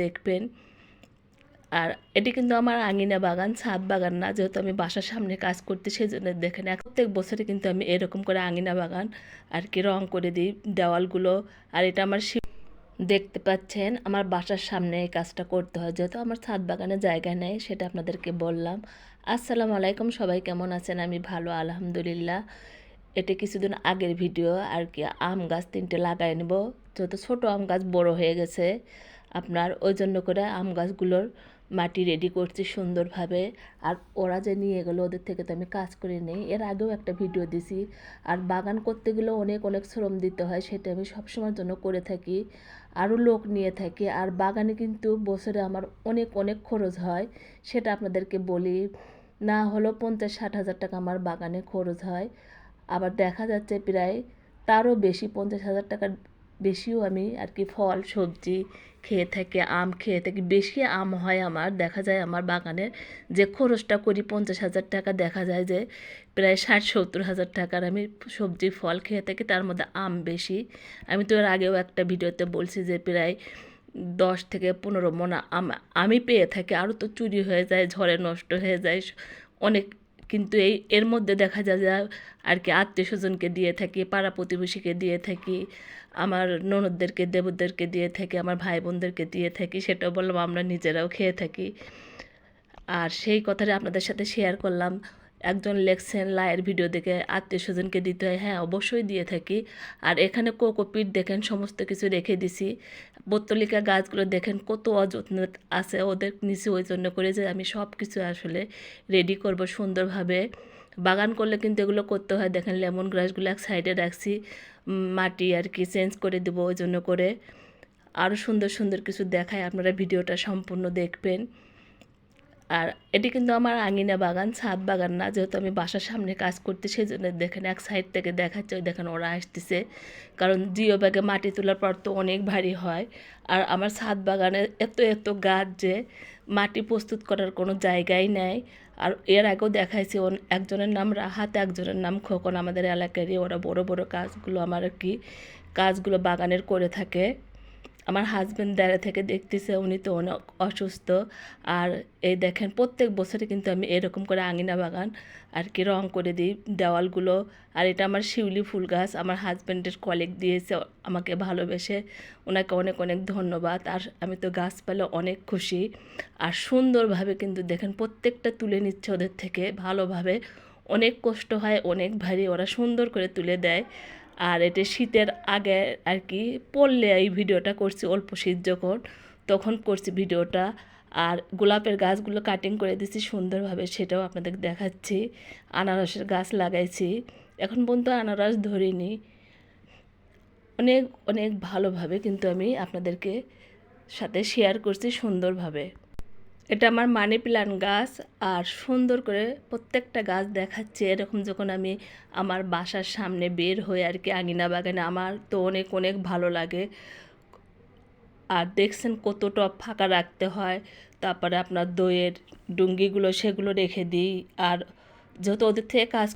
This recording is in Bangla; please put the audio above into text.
দেখবেন। আর এটি কিন্তু আমার আঙিনা বাগান, ছাদ বাগান না, যেহেতু আমি বাসার সামনে কাজ করতে সেই জন্য দেখেন প্রত্যেক বছরে কিন্তু আমি এরকম করে আঙিনা বাগান আর কি রং করে দিই দেওয়ালগুলো। আর এটা আমার দেখতে পাচ্ছেন, আমার বাসার সামনে এই কাজটা করতে হয়। যেহেতু আমার ছাদ বাগানে জায়গা নেই, সেটা আপনাদেরকে বললাম। আসসালামু আলাইকুম, সবাই কেমন আছেন? আমি ভালো, আলহামদুলিল্লাহ। এটা কিছুদিন আগের ভিডিও, আর কি আম গাছ তিনটে লাগাই নেব। যেহেতু ছোটো আম গাছ বড় হয়ে গেছে আপনার ওই জন্য করে আম গাছগুলোর মাটি রেডি করছি সুন্দরভাবে। আর ওরা যে নিয়ে গেলো, ওদের থেকে তো আমি কাজ করে নিই। এর আগেও একটা ভিডিও দিছি। আর বাগান করতে গেলেও অনেক অনেক শ্রম দিতে হয়, সেটা আমি সবসময়ের জন্য করে থাকি। আরও লোক নিয়ে থাকি। আর বাগানে কিন্তু বছরে আমার অনেক অনেক খরচ হয়, সেটা আপনাদেরকে বলি। না হলেও পঞ্চাশ, ষাট হাজার টাকা আমার বাগানে খরচ হয়। আবার দেখা যাচ্ছে প্রায় তারও বেশি, পঞ্চাশ হাজার টাকার বেশিও আমি আর কি ফল, সবজি খেয়ে থাকি, আম খেয়ে থাকি, বেশি আম হয় আমার, দেখা যায় আমার বাগানের যে খরচটা করি পঞ্চাশ হাজার টাকা, দেখা যায় যে প্রায় ষাট সত্তর হাজার টাকার আমি সবজি, ফল খেয়ে থাকি, তার মধ্যে আম বেশি। আমি তো এর আগেও একটা ভিডিওতে বলছি যে প্রায় দশ থেকে পনেরো মন আম আমি পেয়ে থাকি, আরও তো চুরি হয়ে যায়, ঝড়ে নষ্ট হয়ে যায়, অনেক কিন্তু এই, এর মধ্যে দেখা যায় যে আর কি আত্মীয় স্বজনকে দিয়ে থাকি, পাড়া প্রতিবেশীকে দিয়ে থাকি আমার ননদদেরকে দেবদেরকে দিয়ে থাকি, আমার ভাই বোনদেরকে দিয়ে থাকি, সেটাও বললাম, আমরা নিজেরাও খেয়ে থাকি। আর সেই কথাটা আপনাদের সাথে শেয়ার করলাম। একজন লেখছেন, লায়ের ভিডিও দেখে আত্মীয় স্বজনকে দিতে হয়। হ্যাঁ অবশ্যই দিয়ে থাকি। আর এখানে কোকোপিট দেখেন, সমস্ত কিছু রেখে দিছি। বত্তলিকা গাছগুলো দেখেন, কত অযত্ন আছে ওদের নিচে, ওই জন্য করে যে আমি সব কিছু আসলে রেডি করব সুন্দরভাবে। বাগান করলে কিন্তু এগুলো করতে হয়। দেখেন লেমন গ্রাসগুলো এক সাইডে রাখছি মাটি আর কি চেঞ্জ করে দেবো ওই জন্য করে। আরও সুন্দর সুন্দর কিছু দেখায়, আপনারা ভিডিওটা সম্পূর্ণ দেখবেন। আর এটি কিন্তু আমার আঙিনা বাগান, ছাদ বাগান না, যেহেতু আমি বাসার সামনে কাজ করতে সেই জন্য দেখেন এক সাইড থেকে দেখাচ্ছে, ওই দেখেন ওরা আসতেছে। কারণ জিও ব্যাগে মাটি তোলার পর তো অনেক ভারী হয়। আর আমার ছাদ বাগানে এত এত গাছ যে মাটি প্রস্তুত করার কোনো জায়গাই নেই। এর আগেও দেখাইছি একজনের নাম রাহাত, একজনের নাম খোকন। আমাদের এলাকারই ওরা বড় বড় কাজগুলো আমার আর কি, কাজগুলো বাগানের করে থাকে। আমার হাজব্যান্ড দাঁড়িয়ে থেকে দেখতেছে, উনি তো অনেক অসুস্থ। আর এই দেখেন, প্রত্যেক বছরে কিন্তু আমি এরকম করে আঙিনা বাগান আর কি রং করে দিই দেওয়ালগুলো। আর এটা আমার শিউলি ফুল গাছ, আমার হাজব্যান্ডের কলিগ দিয়েছে, আমাকে ভালোবেসে। ওনাকে অনেক অনেক ধন্যবাদ। আর আমি তো গাছ পেলে অনেক খুশি। আর সুন্দরভাবে কিন্তু দেখেন, প্রত্যেকটা তুলে নিচ্ছে ওদের থেকে। ভালোভাবে অনেক কষ্ট হয়, অনেক ভারী ওরা সুন্দর করে তুলে দেয়। আর এটা শীতের আগে আর কি পড়লে এই ভিডিওটা করছি অল্প শীত যখন, তখন করছি ভিডিওটা। আর গোলাপের গাছগুলো কাটিং করে দিচ্ছি সুন্দরভাবে, সেটাও আপনাদের দেখাচ্ছি। আনারসের গাছ লাগাইছি। এখন পর্যন্ত আনারস ধরিনি। অনেক অনেক ভালোভাবে কিন্তু আমি আপনাদেরকে সাথে শেয়ার করছি সুন্দরভাবে। এটা আমার মানি প্ল্যান্ট গাছ আর সুন্দর করে প্রত্যেকটা গাছ দেখাচ্ছে এরকম যখন আমি আমার বাসার সামনে বের হয়ে আর কি আঙিনা বাগানে, আমার তো অনেক অনেক ভালো লাগে। আর দেখছেন কত টপ ফাঁকা রাখতে হয়, তারপরে আপনার দইয়ের ডুঙ্গিগুলো সেগুলো রেখে দিই। আর যেহেতু ওদের থেকে কাজ